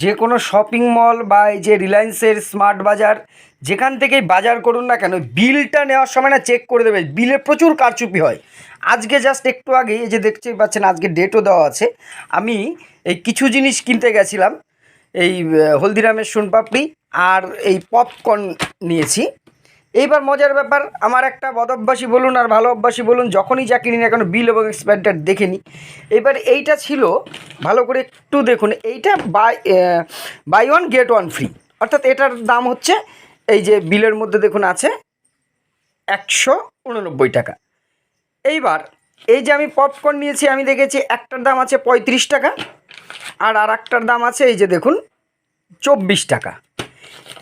যে কোনো shopping mall বা এই যে রিলায়েন্সের স্মার্ট বাজার যেখান থেকেই বাজার করুন না কেন, বিলটা নেওয়ার সময় না চেক করে দেবে। বিলে প্রচুর কারচুপি হয়। আজকে জাস্ট একটু আগে এই যে দেখতেই পাচ্ছেন, আজকে ডেটও দেওয়া আছে। আমি এই কিছু জিনিস কিনতে গেছিলাম, এই হলদিরামের সোনপাপড়ি আর এই পপকর্ন নিয়েছি। এইবার মজার ব্যাপার, আমার একটা বদ অভ্যাসী বলুন আর ভালো অভ্যাসী বলুন, যখনই যা কিনি না কেন বিল এবং এক্সপায়ার ডেট দেখে নিই। এবার এইটা ছিল, ভালো করে একটু দেখুন, এইটা buy buy one get one free অর্থাৎ এটার দাম হচ্ছে, এই যে বিলের মধ্যে দেখুন আছে, একশো উননব্বই টাকা। এইবার, এই যে আমি পপকর্ন নিয়েছি, আমি দেখেছি একটার দাম আছে পঁয়ত্রিশ টাকা, আর আর একটার দাম আছে, এই যে দেখুন, চব্বিশ টাকা।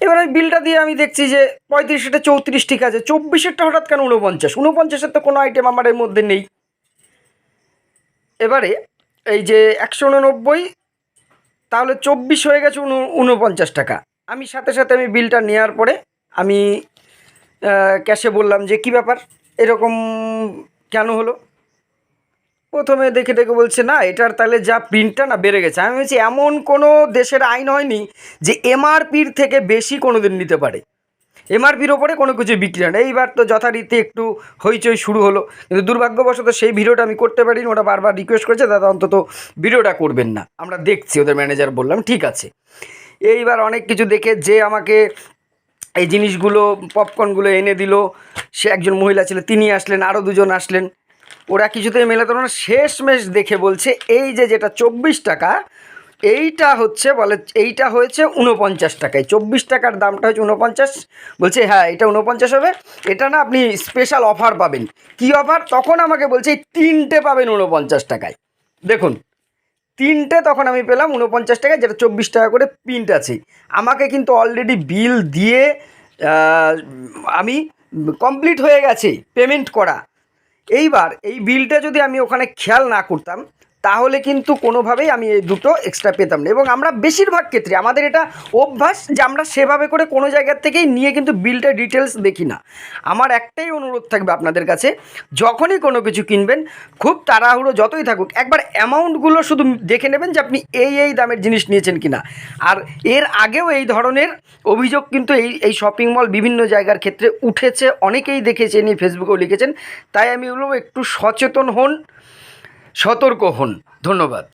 এবার ওই বিলটা দিয়ে আমি দেখছি যে পঁয়ত্রিশটা চৌত্রিশ ঠিক আছে। চব্বিশেরটা হঠাৎ কেন উনপঞ্চাশ উনপঞ্চাশের তো কোনো আইটেম আমার এর মধ্যে নেই। এবারে এই যে একশো উননব্বই, তাহলে চব্বিশ হয়ে গেছে উন উনপঞ্চাশ টাকা। আমি সাথে সাথে আমি বিলটা নেওয়ার পরে আমি ক্যাশে বললাম যে কী ব্যাপার? এরকম কেন হলো? প্রথমে দেখে দেখে বলছে, না, এটার তাহলে যা প্রিন্টটা না বেড়ে গেছে। আমি বলছি, এমন কোনো দেশের আইন হয়নি যে এমআরপির থেকে বেশি কোনো দিন নিতে পারে। এমআরপির ওপরে কোনো কিছু বিক্রি হয় না। এইবার তো যথারীতি একটু হইচই শুরু হলো। কিন্তু দুর্ভাগ্যবশত সেই ভিডিওটা আমি করতে পারিনি, ওটা বারবার রিকোয়েস্ট করেছে, দাদা অন্তত ভিডিওটা করবেন না। আমরা দেখছি, ওদের ম্যানেজার বললাম, ঠিক আছে। এইবার অনেক কিছু দেখে যে আমাকে এই জিনিসগুলো পপকর্নগুলো এনে দিল। সে একজন মহিলা ছিল, তিনি আসলেন আরও দুজন আসলেন। ওরা কিছুতেই মেলাতে পারল না। শেষমেশ দেখে বলছে, এই যে যেটা চব্বিশ টাকা, এইটা হচ্ছে বলে, এইটা হয়েছে উনপঞ্চাশ টাকায়। চব্বিশ টাকার দামটা হচ্ছে উনপঞ্চাশ বলছে হ্যাঁ এটা উনপঞ্চাশ হবে। এটা না আপনি স্পেশাল অফার পাবেন। কী অফার তখন আমাকে বলছে তিনটে পাবেন উনপঞ্চাশ টাকায়। দেখুন, তিনটে তখন আমি পেলাম উনপঞ্চাশ টাকায়, যেটা চব্বিশ টাকা করে প্রিন্ট আছে। আমাকে কিন্তু অলরেডি বিল দিয়ে আমি কমপ্লিট হয়ে গেছে পেমেন্ট করা। এইবার এই বিলটা যদি আমি ওখানে খেয়াল না করতাম তাহলে কিন্তু কোনোভাবেই আমি এই দুটো এক্সট্রা পেতাম না। এবং আমরা বেশিরভাগ ক্ষেত্রে, আমাদের এটা অভ্যাস যে আমরা সেভাবে করে কোনো জায়গার থেকেই নিয়ে কিন্তু বিলটা ডিটেলস দেখি না। আমার একটাই অনুরোধ থাকবে আপনাদের কাছে, যখনই কোনো কিছু কিনবেন, খুব তাড়াহুড়ো যতই থাকুক, একবার অ্যামাউন্টগুলো শুধু দেখে নেবেন যে আপনি এই এই দামের জিনিস নিয়েছেন কিনা। আর এর আগেও এই ধরনের অভিযোগ কিন্তু এই এই শপিং মল বিভিন্ন জায়গার ক্ষেত্রে উঠেছে, অনেকেই দেখেছেন এই ফেসবুকেও লিখেছেন। তাই আমি বলব একটু সচেতন হন। সতর্ক হন। ধন্যবাদ।